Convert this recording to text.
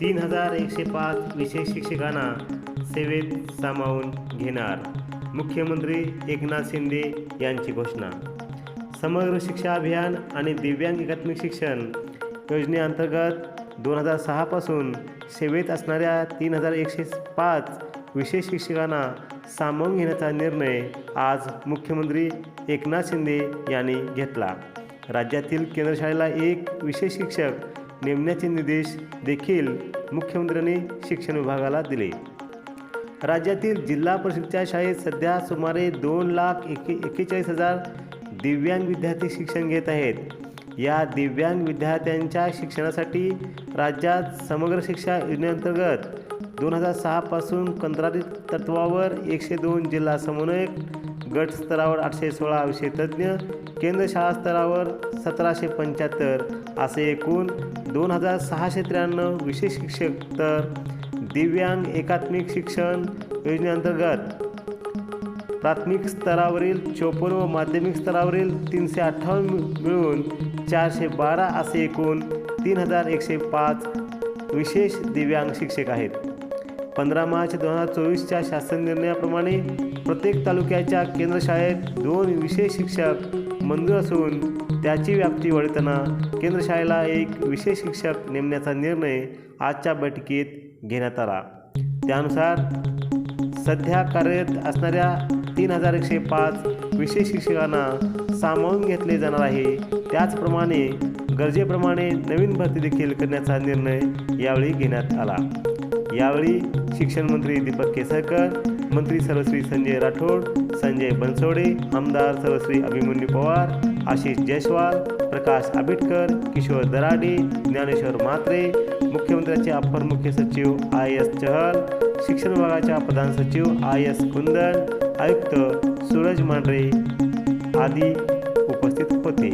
तीन हजार एकशे पाच विशेष शिक्षकांना सेवेत सामावून घेणार मुख्यमंत्री एकनाथ शिंदे यांची घोषणा. समग्र शिक्षा अभियान आणि दिव्यांग एकात्मिक शिक्षण योजनेअंतर्गत दोन हजार सहापासून सेवेत असणाऱ्या तीन हजार एकशे पाच विशेष शिक्षकांना सामावून घेण्याचा निर्णय आज मुख्यमंत्री एकनाथ शिंदे यांनी घेतला. राज्यातील केंद्रशाळेला एक विशेष शिक्षक नेमण्याचे निर्देश देखील मुख्यमंत्र्यांनी शिक्षण विभागाला दिले. राज्यातील जिल्हा परिषदच्या शाळेत सध्या सुमारे दोन लाख एके एक्केचाळीस हजार दिव्यांग विद्यार्थी शिक्षण घेत आहेत. या दिव्यांग विद्यार्थ्यांच्या शिक्षणासाठी राज्यात समग्र शिक्षा योजनेअंतर्गत दोन हजार सहापासून कंत्राटी तत्वावर एकशे दोन जिल्हा समन्वयक गट स्तरावर आठशे सोळा विषय तज्ज्ञ केंद्र शाळा स्तरावर सतराशे पंच्याहत्तर असे एकूण दोन हजार सहाशे त्र्याण्णव विशेष शिक्षक तर दिव्यांग एकात्मिक शिक्षण योजनेअंतर्गत प्राथमिक स्तरावरील चोपन्न व माध्यमिक स्तरावरील तीनशे अठ्ठावन्न मिळून चारशे बारा असे एकूण तीन हजार एकशे पाच विशेष दिव्यांग शिक्षक आहेत. पंधरा मार्च दोन हजार चोवीसच्या शासन निर्णयाप्रमाणे प्रत्येक तालुक्याच्या केंद्रशाळेत दोन विशेष शिक्षक मंजूर असून त्याची व्याप्ती वाढताना केंद्रशाळेला एक विशेष शिक्षक नेमण्याचा निर्णय आजच्या बैठकीत घेण्यात आला. त्यानुसार सध्या कार्यरत असणाऱ्या तीन हजार एकशे पाच विशेष शिक्षकांना सामावून घेतले जाणार आहे. त्याचप्रमाणे गरजेप्रमाणे नवीन भरती देखील करण्याचा निर्णय यावेळी घेण्यात आला. यावेळी शिक्षण मंत्री दीपक केसरकर मंत्री सर्वश्री संजय राठोड संजय बनसोडे आमदार सर्वश्री अभिमन्यू पवार आशिष जयस्वाल प्रकाश आंबेडकर किशोर दराडे ज्ञानेश्वर म्हात्रे मुख्यमंत्र्यांचे अप्पर मुख्य सचिव आय एस चहल शिक्षण विभागाच्या प्रधान सचिव आय एस कुंदन आयुक्त सूरज मांढरे आदी उपस्थित होते.